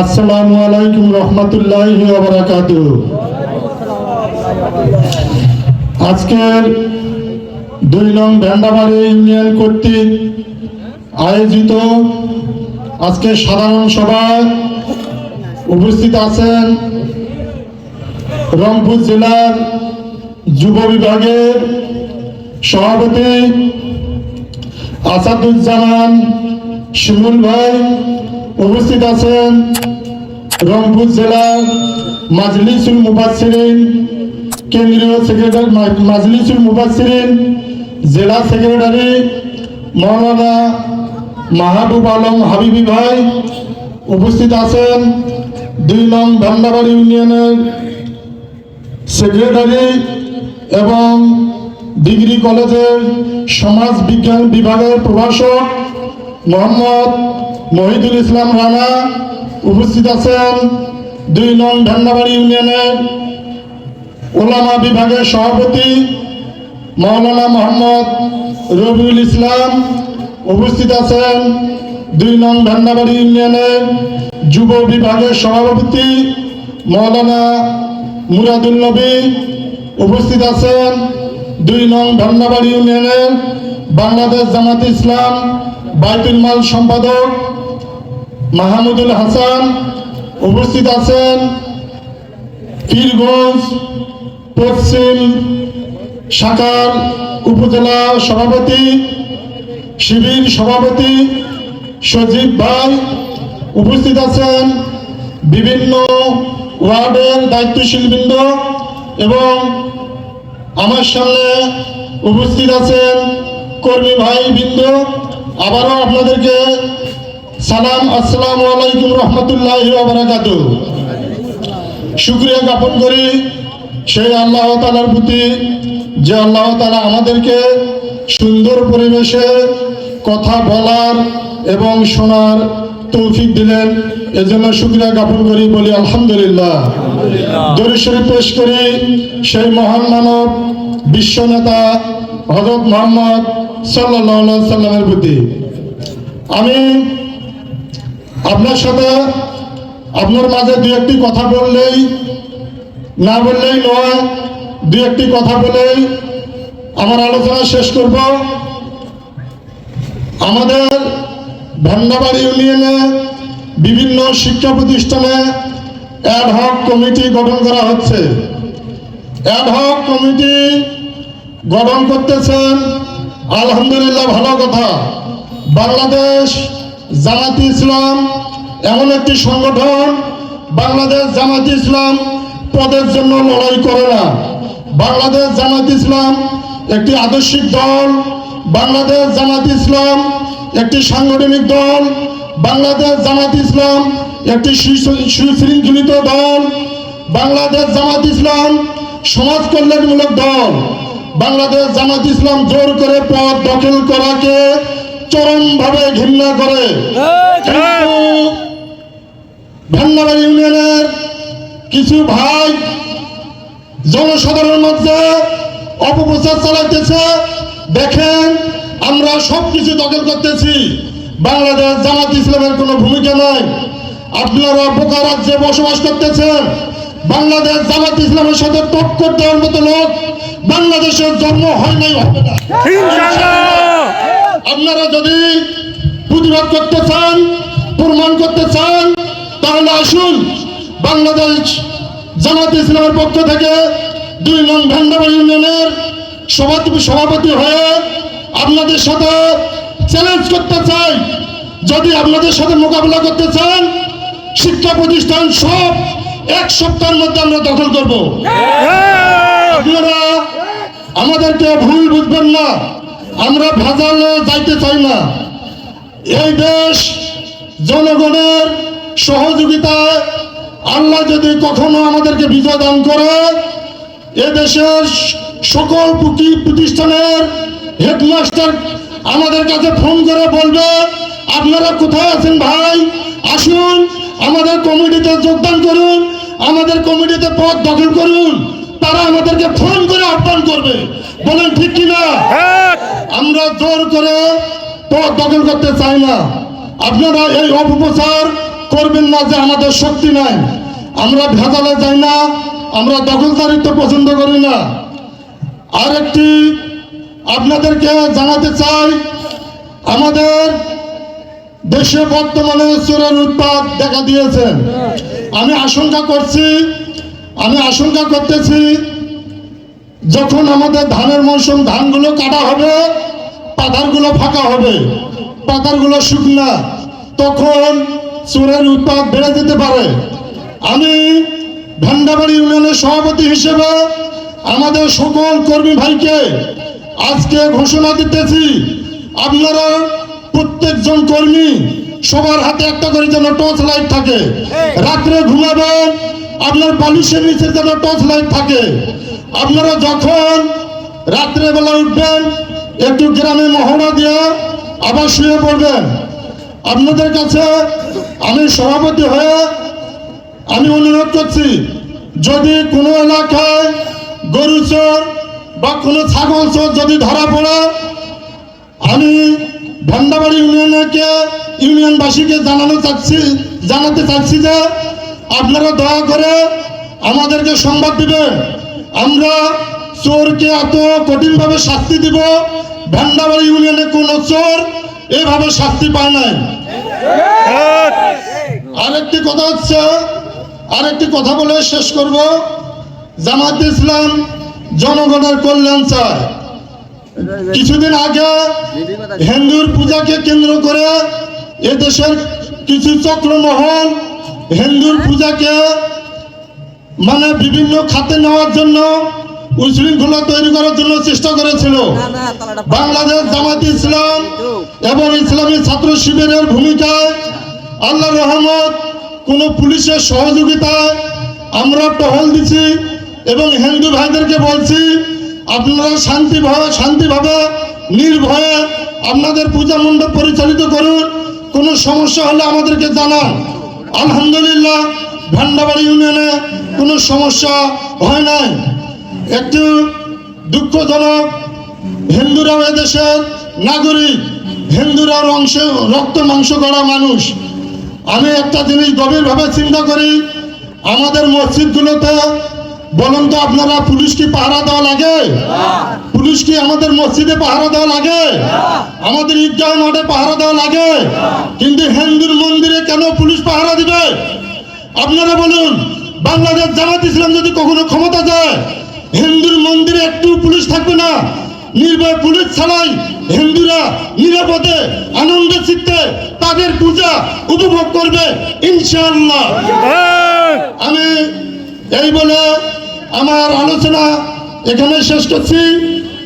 আসসালামু আলাইকুম রহমতুল্লাহ বারাকাত আজকের দুই নং ভ্যান্ডাবাড়ি ইউনিয়ন কর্তৃক আয়োজিত আজকে সাধারণ সভায় উপস্থিত আছেন রংপুর জেলার যুব বিভাগের সভাপতি আসাদুজ্জামান শিমুল ভাই উপস্থিত আছেন রংপুর জেলার মাজলিসুল মুবাসিরিন কেন্দ্রীয় সেক্রেটারি মাজলিসুল মুবাসিরিন জেলা সেক্রেটারি মৌলানা মাহবুব আলম হাবিবি ভাই উপস্থিত আছেন। দুই নং ভান্ডাবাড়ি ইউনিয়নের সেক্রেটারি এবং ডিগ্রি কলেজের সমাজ বিজ্ঞান বিভাগের প্রভাষক মোহাম্মদ মহিদুল ইসলাম রানা উপস্থিত আছেন দুই নং ঢান্ডাবাড়ি ইউনিয়নের ওলামা বিভাগের সভাপতি মাওলানা মোহাম্মদ রবিউল ইসলাম উপস্থিত আছেন দুই নং ঢান্ডাবাড়ি ইউনিয়নের যুব বিভাগের সভাপতি মাওলানা মুরাদুল নবী উপস্থিত আছেন দুই নং ঢান্ডাবাড়ি ইউনিয়নের বাংলাদেশ জামাত ইসলাম বাইতুল মাল সম্পাদক মাহমুদুল হাসান উপস্থিত আছেন পীরগঞ্জ পশ্চিম শাখার উপজেলা সভাপতি, শিবির সভাপতি সজীব ভাই উপস্থিত আছেন। বিভিন্ন ওয়ার্ডের দায়িত্বশীল বৃন্দ এবং আমার সামনে উপস্থিত আছেন কর্মী ভাই বৃন্দ। আবারও আপনাদেরকে সালাম আসসালামু আলাইকুম রহমতুল্লাহ বারাকাত শুক্রিয়া জ্ঞাপন করি সেই আল্লাহ তালার প্রতি যে আল্লাহ তালা আমাদেরকে সুন্দর পরিবেশে কথা বলার এবং শোনার তৌফিক দিলেন। এজন্য শুক্রিয়া জ্ঞাপন করি বলি আলহামদুলিল্লাহ। দরুদ শরীফ পেশ করি সেই মহান মানব বিশ্ব নেতা হজরত মোহাম্মদ সাল্লাহ সাল্লামের প্রতি। আমি আপনার সাথে আপনার মাঝে দু একটি কথা বললেই, না বললেই নয় দু একটি কথা বলেই আমার আলোচনা শেষ করব। আমাদের ভান্ডাবাড়ি ইউনিয়নে বিভিন্ন শিক্ষা প্রতিষ্ঠানে অ্যাড হক কমিটি গঠন করা হচ্ছে। অ্যাড হক কমিটি গঠন করতেছেন, আলহামদুলিল্লাহ ভালো কথা, বাংলাদেশ জামাতি ইসলাম, এমন একটি সংগঠন বাংলাদেশ জামাত ইসলাম পদের জন্য লড়াই করে না। বাংলাদেশ জামাত ইসলাম একটি আদর্শিক দল, বাংলাদেশ জামাত ইসলাম একটি সাংগঠনিক দল, বাংলাদেশ জামাত ইসলাম একটি সুশৃ- সুশৃঙ্খলিত দল, বাংলাদেশ জামাত ইসলাম সমাজ কল্যাণমূলক দল, বাংলাদেশ জামাত ইসলাম জোর করে পদ দখল করাকে চরমভাবে ঘৃণা করে। ভান্ডাবাড়ি ইউনিয়নের কিছু ভাই জনসাধারণের মধ্যে অপপ্রচার চালাইতেছে। দেখেন আমরা সব কিছু দখল করতেছি। বাংলাদেশ জামাত ইসলামের কোনো ভূমিকা নাই। আপনারা বোকা রাজ্যে বসবাস করতেছেন। বাংলাদেশ জামাত ইসলামের সাথে টক্কর দেওয়ার মতো লোক বাংলাদেশের জন্ম হয় নাই হবে না। আপনারা যদি প্রতিবাদ করতে চান প্রমাণ করতে চান তাহলে আসুন বাংলাদেশ জামাত ইসলামের পক্ষ থেকে দুই নং ভান্ডাবাড়ি ইউনিয়নের সভাপতি সভাপতি হয়ে আপনাদের সাথে চ্যালেঞ্জ করতে চাই। যদি আপনাদের সাথে মোকাবিলা করতে চান শিক্ষা প্রতিষ্ঠান সব এক সপ্তাহের মধ্যে আমরা দখল করব। আপনারা আমাদেরকে ভুল বুঝবেন না। আমরা ভেজালে যাইতে চাই না। এই দেশ জনগণের সহযোগিতায় আল্লাহ যদি কখনো আমাদেরকে বিজয় দান করে, এ দেশের সকল প্রতিষ্ঠানের হেডমাস্টার আমাদের কাছে ফোন করে বলবে, আপনারা কোথায় আছেন ভাই? আসুন, আমাদের কমিটিতে যোগদান করুন, আমাদের কমিটিতে পদ দখল করুন। তারা আমাদেরকে ফোন করে আহ্বান করবে। বলেন ঠিক কিনা? আমরা জোর করে দখল করতে চাই না। আপনারা এই অপপ্রচার করবেন না যে আমাদের শক্তি নাই। আমরা ভেজালে যাই না আমরা দখলদারিত্ব পছন্দ করি না। আর একটি আপনাদেরকে জানাতে চাই আমাদের দেশে বর্তমানে চোরের উৎপাদ দেখা দিয়েছে। আমি আশঙ্কা করছি আমি আশঙ্কা করতেছি যখন আমাদের ধানের মৌসুম ধানগুলো কাটা হবে পাতারগুলো ফাঁকা হবে পাতারগুলো শুকনা তখন চোরের উৎপাদ বেড়ে যেতে পারে। আমি ভান্ডাবাড়ি ইউনিয়নের সভাপতি হিসেবে আমাদের সকল কর্মী ভাইকে আজকে ঘোষণা দিতেছি আপনারা প্রত্যেকজন কর্মী সবার হাতে একটা করে যেন টর্চ লাইট থাকে। রাত্রে ঘুমাবেন আপনার বালিশের নিচে যেন টর্চ লাইট থাকে। আপনারা যখন রাত্রে বেলা উঠবেন, একটু গ্রামে মহড়া দিয়ে আবার শুয়ে পড়বেন। আপনাদের কাছে আমি সভাপতি হয়ে আমি অনুরোধ করছি, যদি কোনো এলাকায় গরু চোর বা কোনো ছাগল চোর যদি ধরা পড়ে, আমি ভান্ডাবাড়ি ইউনিয়নকে, ইউনিয়নবাসীকে জানানো চাচ্ছি, জানাতে চাচ্ছি যে আপনারা দয়া করে আমাদেরকে সংবাদ দিবেন। আমরা চোরকে এত কঠিনভাবে শাস্তি দিব ভান্ডাবাড়ি ইউনিয়নে কোনো চোর এভাবে শাস্তি পায় নাই। আরেকটি কথা হচ্ছে, আরেকটি কথা বলে শেষ করব। জামাত ইসলাম জনগণের কল্যাণ চায়। কিছুদিন আগে হিন্দুর পূজাকে কেন্দ্র করে এদেশের কিছু চক্রমহল হিন্দুর পূজাকে মানে বিভিন্ন খাতে নেওয়ার জন্য উশৃঙ্খলা তৈরি করার জন্য চেষ্টা করেছিল। বাংলাদেশ জামাত ইসলাম এবং ইসলামী ছাত্র শিবিরের ভূমিকায় আল্লাহ রহমত কোনো পুলিশের সহযোগিতায় আমরা টহল দিছি এবং হিন্দু ভাইদেরকে বলছি আপনারা শান্তিভাবে শান্তিভাবে নির্ভয়ে আপনাদের পূজা মণ্ডপ পরিচালিত করুন কোনো সমস্যা হলে আমাদেরকে জানান। আলহামদুলিল্লাহ, ভান্ডাবাড়ি ইউনিয়নে কোনো সমস্যা হয় নাই। একটু দুঃখজনক হিন্দুরাও এদেশের নাগরিক হিন্দুরাও অংশ রক্ত মাংস করা মানুষ। আমি একটা জিনিস গভীরভাবে চিন্তা করি, আমাদের মসজিদগুলোতে বলুন তো আপনারা পুলিশ কি পাহারা দেওয়া লাগে? পুলিশ কি আমাদের মসজিদে পাহারা দেওয়া লাগে। আমাদের ঈদগাহ মাঠে পাহারা দেওয়া লাগে। কিন্তু হিন্দুর মন্দিরে কেন পুলিশ পাহারা দিবে? আপনারা বলুন, বাংলাদেশ জামাত ইসলাম যদি কখনো ক্ষমতা যায়, হিন্দুর মন্দিরে একটু পুলিশ থাকবে না? নির্ভয় পুলিশ ছাড়াই হিন্দুরা নিরাপদে, আনন্দ চিত্তে তাদের পূজা উপভোগ করবে, ইনশাআল্লাহ। আমি এই বলে আমার আলোচনা এখানে শেষ করছি।